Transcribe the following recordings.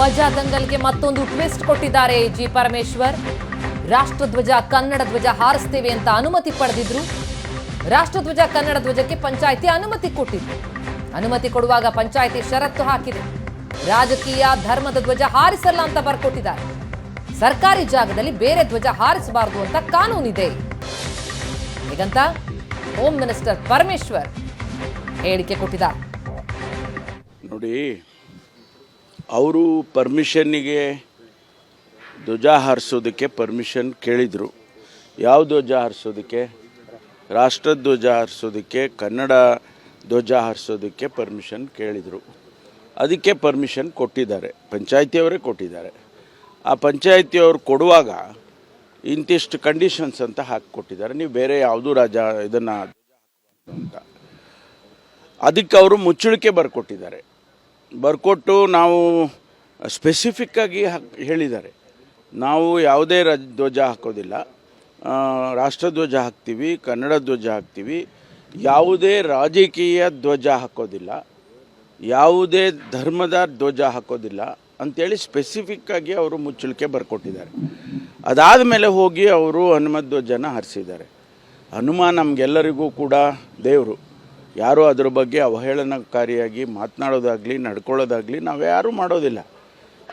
ಧ್ವಜ ದಂಗಲ್ಗೆ ಮತ್ತೊಂದು ಟ್ವಿಸ್ಟ್ ಕೊಟ್ಟಿದ್ದಾರೆ ಜಿ ಪರಮೇಶ್ವರ್. ರಾಷ್ಟ್ರಧ್ವಜ ಕನ್ನಡ ಧ್ವಜ ಹಾರಿಸ್ತೇವೆ ಅಂತ ಅನುಮತಿ ಪಡೆದಿದ್ರು. ರಾಷ್ಟ್ರಧ್ವಜ ಕನ್ನಡ ಧ್ವಜಕ್ಕೆ ಪಂಚಾಯಿತಿ ಅನುಮತಿ ಕೊಟ್ಟಿದ್ರು ಅನುಮತಿ ಕೊಡುವಾಗ ಪಂಚಾಯಿತಿ ಷರತ್ತು ಹಾಕಿದೆ. ರಾಜಕೀಯ, ಧರ್ಮದ ಧ್ವಜ ಹಾರಿಸಲ್ಲ ಅಂತ ಬರ್ಕೊಟ್ಟಿದ್ದಾರೆ. ಸರ್ಕಾರಿ ಜಾಗದಲ್ಲಿ ಬೇರೆ ಧ್ವಜ ಹಾರಿಸಬಾರದು ಅಂತ ಕಾನೂನಿದೆ. ಹೀಗಂತ? ಹೋಮ್ ಮಿನಿಸ್ಟರ್ ಪರಮೇಶ್ವರ್ ಹೇಳಿಕೆ ಕೊಟ್ಟಿದ್ದಾರೆ. ನೋಡಿ ಅವರು ಪರ್ಮಿಷನ್ನಿಗೆ ಧ್ವಜ ಹಾರಿಸೋದಕ್ಕೆ ಪರ್ಮಿಷನ್ ಕೇಳಿದರು. ಯಾವ ಧ್ವಜ ಹಾರಿಸೋದಕ್ಕೆ? ರಾಷ್ಟ್ರಧ್ವಜ ಹಾರಿಸೋದಕ್ಕೆ, ಕನ್ನಡ ಧ್ವಜ ಹಾರಿಸೋದಕ್ಕೆ ಪರ್ಮಿಷನ್ ಕೇಳಿದರು. ಅದಕ್ಕೆ ಪರ್ಮಿಷನ್ ಕೊಟ್ಟಿದ್ದಾರೆ. ಪಂಚಾಯತಿಯವರೇ ಕೊಟ್ಟಿದ್ದಾರೆ. ಆ ಪಂಚಾಯತಿಯವರು ಕೊಡುವಾಗ ಇಂತಿಷ್ಟು ಕಂಡೀಷನ್ಸ್ ಅಂತ ಹಾಕಿಕೊಟ್ಟಿದ್ದಾರೆ. ನೀವು ಬೇರೆ ಯಾವುದೂ ರಾಜ ಇದನ್ನು ಅಂತ. ಅದಕ್ಕೆ ಅವರು ಮುಚ್ಚಳಿಕೆ ಬರ್ಕೊಟ್ಟಿದ್ದಾರೆ. ಬರ್ಕೊಟ್ಟು ನಾವು ಸ್ಪೆಸಿಫಿಕ್ಕಾಗಿ ಹಾಕ್, ಹೇಳಿದ್ದಾರೆ. ನಾವು ಯಾವುದೇ ರಾಜ, ಧ್ವಜ ಹಾಕೋದಿಲ್ಲ. ರಾಷ್ಟ್ರಧ್ವಜ ಹಾಕ್ತೀವಿ, ಕನ್ನಡ ಧ್ವಜ ಹಾಕ್ತೀವಿ. ಯಾವುದೇ ರಾಜಕೀಯ ಧ್ವಜ ಹಾಕೋದಿಲ್ಲ. ಯಾವುದೇ ಧರ್ಮದ ಧ್ವಜ ಹಾಕೋದಿಲ್ಲ ಅಂತೇಳಿ ಸ್ಪೆಸಿಫಿಕ್ಕಾಗಿ ಅವರು ಮುಚ್ಚಳಿಕೆ ಬರ್ಕೊಟ್ಟಿದ್ದಾರೆ. ಅದಾದ ಮೇಲೆ ಹೋಗಿ ಅವರು ಹನುಮ ಧ್ವಜನ ಹರಿಸಿದ್ದಾರೆ. ಹನುಮ ನಮಗೆಲ್ಲರಿಗೂ ಕೂಡ ದೇವರು. ಯಾರೂ ಅದ್ರ ಬಗ್ಗೆ ಅವಹೇಳನಕಾರಿಯಾಗಿ ಮಾತನಾಡೋದಾಗಲಿ, ನಡ್ಕೊಳ್ಳೋದಾಗಲಿ ನಾವು ಯಾರೂ ಮಾಡೋದಿಲ್ಲ.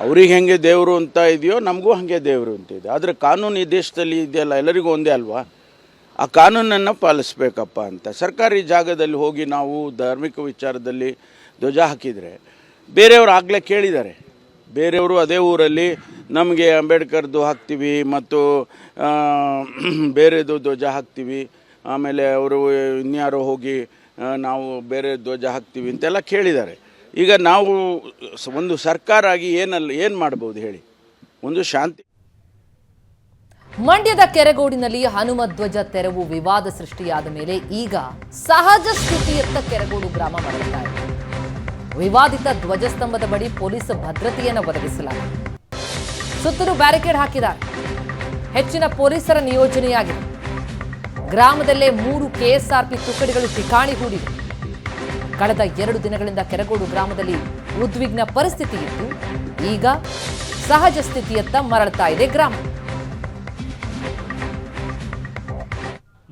ಅವ್ರಿಗೆ ಹೆಂಗೆ ದೇವರು ಅಂತ ಇದೆಯೋ ನಮಗೂ ಹಾಗೆ ದೇವರು ಅಂತ ಇದೆ. ಆದರೆ ಕಾನೂನು ಈ ದೇಶದಲ್ಲಿ ಇದೆಯಲ್ಲ, ಎಲ್ಲರಿಗೂ ಒಂದೇ ಅಲ್ವಾ? ಆ ಕಾನೂನನ್ನು ಪಾಲಿಸ್ಬೇಕಪ್ಪ ಅಂತ. ಸರ್ಕಾರಿ ಜಾಗದಲ್ಲಿ ಹೋಗಿ ನಾವು ಧಾರ್ಮಿಕ ವಿಚಾರದಲ್ಲಿ ಧ್ವಜ ಹಾಕಿದರೆ ಬೇರೆಯವರು ಆಗಲೇ ಕೇಳಿದ್ದಾರೆ. ಬೇರೆಯವರು ಅದೇ ಊರಲ್ಲಿ, ನಮಗೆ ಅಂಬೇಡ್ಕರ್ದು ಹಾಕ್ತೀವಿ ಮತ್ತು ಬೇರೆದು ಧ್ವಜ ಹಾಕ್ತೀವಿ. ಆಮೇಲೆ ಅವರು ಇನ್ಯಾರೋ ಹೋಗಿ ನಾವು ಬೇರೆ ಧ್ವಜ ಹಾಕ್ತೀವಿ ಅಂತೆಲ್ಲ ಕೇಳಿದ್ದಾರೆ. ಈಗ ನಾವು ಒಂದು ಸರ್ಕಾರ ಆಗಿ ಏನಲ್ಲಿ ಏನು ಮಾಡ್ಬೋದು ಹೇಳಿ? ಒಂದು ಶಾಂತಿ ಮಂಡ್ಯದ ಕೆರೆಗೋಡಿನಲ್ಲಿ ಹನುಮ ಧ್ವಜ ತೆರವು ವಿವಾದ ಸೃಷ್ಟಿಯಾದ ಮೇಲೆ ಈಗ ಸಹಜ ಸ್ಥಿತಿಯತ್ತ ಕೆರೆಗೋಡು ಗ್ರಾಮ ಮರಳಿದ್ದಾರೆ ವಿವಾದಿತ ಧ್ವಜಸ್ತಂಭದ ಬಳಿ ಪೊಲೀಸ್ ಭದ್ರತೆಯನ್ನು ಒದಗಿಸಲಾಗಿದೆ. ಸುತ್ತಲೂ ಬ್ಯಾರಿಕೇಡ್ ಹಾಕಿದ್ದಾರೆ. ಹೆಚ್ಚಿನ ಪೊಲೀಸರ ನಿಯೋಜನೆಯಾಗಿದೆ. ಗ್ರಾಮದಲ್ಲೇ ಮೂರು ಕೆಎಸ್ಆರ್ಪಿ ತುಕಡಿಗಳು ಠಿಕಾಣಿ ಹೂಡಿವೆ ಕಳೆದ ಎರಡು ದಿನಗಳಿಂದ ಕೆರಗೋಡು ಗ್ರಾಮದಲ್ಲಿ ಉದ್ವಿಗ್ನ ಪರಿಸ್ಥಿತಿ ಇತ್ತು ಈಗ ಸಹಜ ಸ್ಥಿತಿಯತ್ತ ಮರಳ್ತಾ ಇದೆ ಗ್ರಾಮ.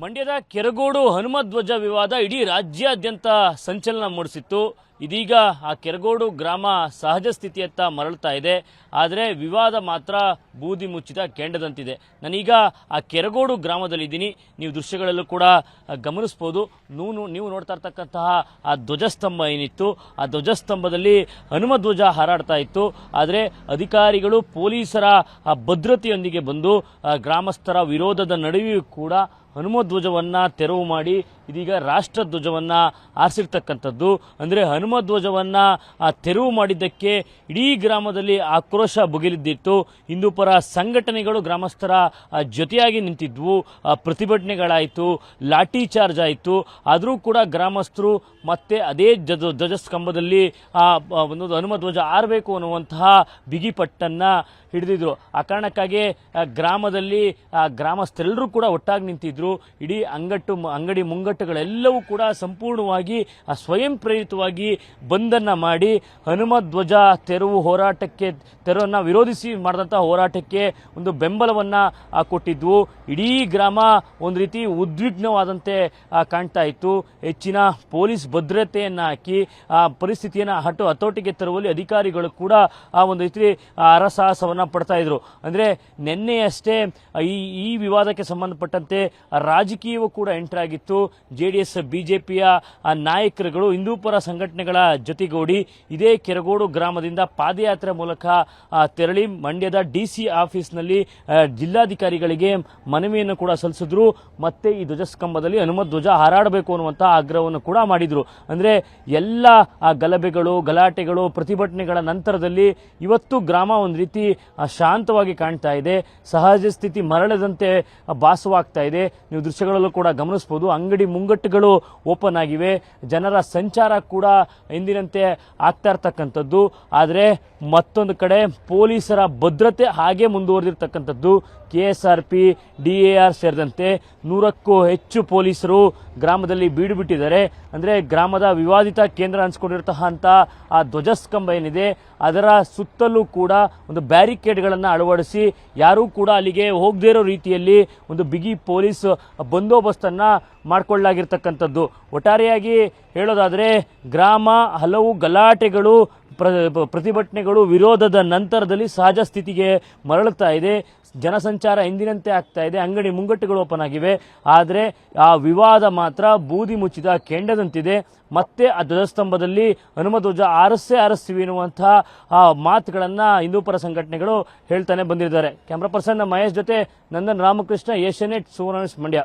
ಮಂಡ್ಯದ ಕೆರಗೋಡು ಹನುಮಧ್ವಜ ವಿವಾದ ಇಡೀ ರಾಜ್ಯಾದ್ಯಂತ ಸಂಚಲನ ಮೂಡಿಸಿತ್ತು. ಇದೀಗ ಆ ಕೆರಗೋಡು ಗ್ರಾಮ ಸಹಜ ಸ್ಥಿತಿಯತ್ತ ಮರಳ್ತಾ ಇದೆ. ಆದರೆ ವಿವಾದ ಮಾತ್ರ ಬೂದಿ ಮುಚ್ಚಿದ ಕೆಂಡದಂತಿದೆ. ನಾನೀಗ ಆ ಕೆರಗೋಡು ಗ್ರಾಮದಲ್ಲಿದ್ದೀನಿ. ನೀವು ದೃಶ್ಯಗಳಲ್ಲೂ ಕೂಡ ಗಮನಿಸ್ಬೋದು. ನೀವು ನೀವು ನೋಡ್ತಾ ಇರ್ತಕ್ಕಂತಹ ಆ ಧ್ವಜಸ್ತಂಭ ಏನಿತ್ತು? ಆ ಧ್ವಜಸ್ತಂಭದಲ್ಲಿ ಹನುಮ ಧ್ವಜ ಹಾರಾಡ್ತಾ ಇತ್ತು. ಆದರೆ ಅಧಿಕಾರಿಗಳು, ಪೊಲೀಸರ ಆ ಭದ್ರತೆಯೊಂದಿಗೆ ಬಂದು ಗ್ರಾಮಸ್ಥರ ವಿರೋಧದ ನಡುವೆಯೂ ಕೂಡ ಹನುಮ ಧ್ವಜವನ್ನು ತೆರವು ಮಾಡಿ ಇದೀಗ ರಾಷ್ಟ್ರಧ್ವಜವನ್ನು ಆರಿಸಿರ್ತಕ್ಕಂಥದ್ದು ಅಂದರೆ ಹನುಮಧ್ವಜವನ್ನು ತೆರವು ಮಾಡಿದ್ದಕ್ಕೆ ಇಡೀ ಗ್ರಾಮದಲ್ಲಿ ಆಕ್ರೋಶ ಭುಗಿಲಿದ್ದಿತ್ತು. ಹಿಂದೂಪರ ಸಂಘಟನೆಗಳು ಗ್ರಾಮಸ್ಥರ ಜೊತೆಯಾಗಿ ನಿಂತಿದ್ವು. ಪ್ರತಿಭಟನೆಗಳಾಯಿತು, ಲಾಠಿ ಚಾರ್ಜ್ ಆಯಿತು. ಆದರೂ ಕೂಡ ಗ್ರಾಮಸ್ಥರು ಮತ್ತೆ ಅದೇ ಧ್ವಜ ಧ್ವಜಸ್ತಂಭದಲ್ಲಿ ಒಂದು ಹನುಮ ಧ್ವಜ ಆರಬೇಕು ಅನ್ನುವಂತಹ ಬಿಗಿಪಟ್ಟನ್ನು ಹಿಡಿದಿದ್ರು. ಆ ಕಾರಣಕ್ಕಾಗಿ ಗ್ರಾಮದಲ್ಲಿ ಗ್ರಾಮಸ್ಥರೆಲ್ಲರೂ ಕೂಡ ಒಟ್ಟಾಗಿ ನಿಂತಿದ್ರು. ಇಡೀ ಅಂಗಟ್ಟು, ಅಂಗಡಿ ಅಂಗಡಿ ಮುಂಗಟ್ಟುಗಳೆಲ್ಲವೂ ಕೂಡ ಸಂಪೂರ್ಣವಾಗಿ ಆ, ಸ್ವಯಂ ಪ್ರೇರಿತವಾಗಿ ಬಂದನ್ನು ಮಾಡಿ ಹನುಮ ಧ್ವಜ ತೆರವು ಹೋರಾಟಕ್ಕೆ ತೆರವನ್ನು ವಿರೋಧಿಸಿ ಮಾಡಿದಂಥ ಹೋರಾಟಕ್ಕೆ ಒಂದು ಬೆಂಬಲವನ್ನು ಕೊಟ್ಟಿದ್ವು. ಇಡೀ ಗ್ರಾಮ ಒಂದು ರೀತಿ ಉದ್ವಿಗ್ನವಾದಂತೆ ಕಾಣ್ತಾ ಇತ್ತು. ಹೆಚ್ಚಿನ ಪೊಲೀಸ್ ಭದ್ರತೆಯನ್ನು ಹಾಕಿ ಆ ಪರಿಸ್ಥಿತಿಯನ್ನು ಹಟು ಹತೋಟಿಗೆ ತರುವಲ್ಲಿ ಅಧಿಕಾರಿಗಳು ಕೂಡ ಆ ಒಂದು ರೀತಿ ಅರಸಾಹಸವನ್ನು ಪಡ್ತಾ ಇದ್ರು. ಅಂದರೆ ನಿನ್ನೆಯಷ್ಟೇ ಈ ಈ ವಿವಾದಕ್ಕೆ ಸಂಬಂಧಪಟ್ಟಂತೆ ರಾಜಕೀಯವೂ ಕೂಡ ಎಂಟ್ರಾಗಿತ್ತು J D S B J ಪಿಯ ನಾಯಕರುಗಳು, ಹಿಂದೂಪರ ಸಂಘಟನೆಗಳ ಜೊತೆಗೂಡಿ ಇದೇ ಕೆರಗೋಡು ಗ್ರಾಮದಿಂದ ಪಾದಯಾತ್ರೆ ಮೂಲಕ ತೆರಳಿ ಮಂಡ್ಯದ ಡಿ ಸಿ ಆಫೀಸ್ನಲ್ಲಿ ಜಿಲ್ಲಾಧಿಕಾರಿಗಳಿಗೆ ಮನವಿಯನ್ನು ಕೂಡ ಸಲ್ಲಿಸಿದ್ರು. ಮತ್ತೆ ಈ ಧ್ವಜಸ್ತಂಭದಲ್ಲಿ ಹನುಮತ್ ಧ್ವಜ ಹಾರಾಡಬೇಕು ಅನ್ನುವಂಥ ಆಗ್ರಹವನ್ನು ಕೂಡ ಮಾಡಿದರು. ಅಂದರೆ ಎಲ್ಲ ಗಲಭೆಗಳು, ಗಲಾಟೆಗಳು, ಪ್ರತಿಭಟನೆಗಳ ನಂತರದಲ್ಲಿ ಇವತ್ತು ಗ್ರಾಮ ಒಂದು ರೀತಿ ಶಾಂತವಾಗಿ ಕಾಣ್ತಾ ಇದೆ. ಸಹಜ ಸ್ಥಿತಿ ಮರಳದಂತೆ ಭಾಸವಾಗ್ತಾ ಇದೆ. ನೀವು ದೃಶ್ಯಗಳಲ್ಲೂ ಕೂಡ ಗಮನಿಸ್ಬೋದು. ಅಂಗಡಿ ಮುಂಗಟ್ಟುಗಳು ಓಪನ್ ಆಗಿವೆ. ಜನರ ಸಂಚಾರ ಕೂಡ ಎಂದಿನಂತೆ ಆಗ್ತಾ ಇರ್ತಕ್ಕಂಥದ್ದು. ಆದರೆ ಮತ್ತೊಂದು ಕಡೆ ಪೊಲೀಸರ ಭದ್ರತೆ ಹಾಗೆ ಮುಂದುವರೆದಿರ್ತಕ್ಕಂಥದ್ದು. K S R P D A R ಸೇರಿದಂತೆ ನೂರಕ್ಕೂ ಹೆಚ್ಚು ಪೊಲೀಸರು ಗ್ರಾಮದಲ್ಲಿ ಬೀಡು ಬಿಟ್ಟಿದ್ದಾರೆ. ಅಂದರೆ ಗ್ರಾಮದ ವಿವಾದಿತ ಕೇಂದ್ರ ಅನ್ಸ್ಕೊಂಡಿರ್ತಕ್ಕಂಥ ಆ ಧ್ವಜಸ್ತಂಭ ಏನಿದೆ, ಅದರ ಸುತ್ತಲೂ ಕೂಡ ಒಂದು ಬ್ಯಾರಿಕೇಡ್ಗಳನ್ನು ಅಳವಡಿಸಿ ಯಾರೂ ಕೂಡ ಅಲ್ಲಿಗೆ ಹೋಗದೇ ಇರೋ ರೀತಿಯಲ್ಲಿ ಒಂದು ಬಿಗಿ ಪೊಲೀಸ್ ಬಂದೋಬಸ್ತನ್ನು ಮಾಡಿಕೊಳ್ಳಲಾಗಿರ್ತಕ್ಕಂಥದ್ದು. ಒಟ್ಟಾರೆಯಾಗಿ ಹೇಳೋದಾದರೆ, ಗ್ರಾಮ ಹಲವು ಗಲಾಟೆಗಳು, ಪ್ರ ಪ್ರತಿಭಟನೆಗಳು ವಿರೋಧದ ನಂತರದಲ್ಲಿ ಸಹಜ ಸ್ಥಿತಿಗೆ ಮರಳುತ್ತಾ ಇದೆ. ಜನಸಂಚಾರ ಎಂದಿನಂತೆ ಆಗ್ತಾ ಇದೆ. ಅಂಗಡಿ ಮುಂಗಟ್ಟುಗಳು ಓಪನ್ ಆಗಿವೆ. ಆದರೆ ಆ ವಿವಾದ ಮಾತ್ರ ಬೂದಿ ಮುಚ್ಚಿದ ಕೆಂಡದಂತಿದೆ. ಮತ್ತೆ ಆ ಧ್ವಜಸ್ತಂಭದಲ್ಲಿ ಹನುಮಧ್ವಜ ಆರಸ್ಸೇ ಆರಿಸ್ತೀವಿ ಎನ್ನುವಂತಹ ಆ ಮಾತುಗಳನ್ನು ಹಿಂದೂಪರ ಸಂಘಟನೆಗಳು ಹೇಳ್ತಾನೆ ಬಂದಿದ್ದಾರೆ. ಕ್ಯಾಮ್ರಾ ಪರ್ಸನ್ ಮಹೇಶ್ ಜೊತೆ ನಂದನ್ ರಾಮಕೃಷ್ಣ ಏಷ್ಯನೆಟ್ ಸುವರ್ಣ ಮಂಡ್ಯ.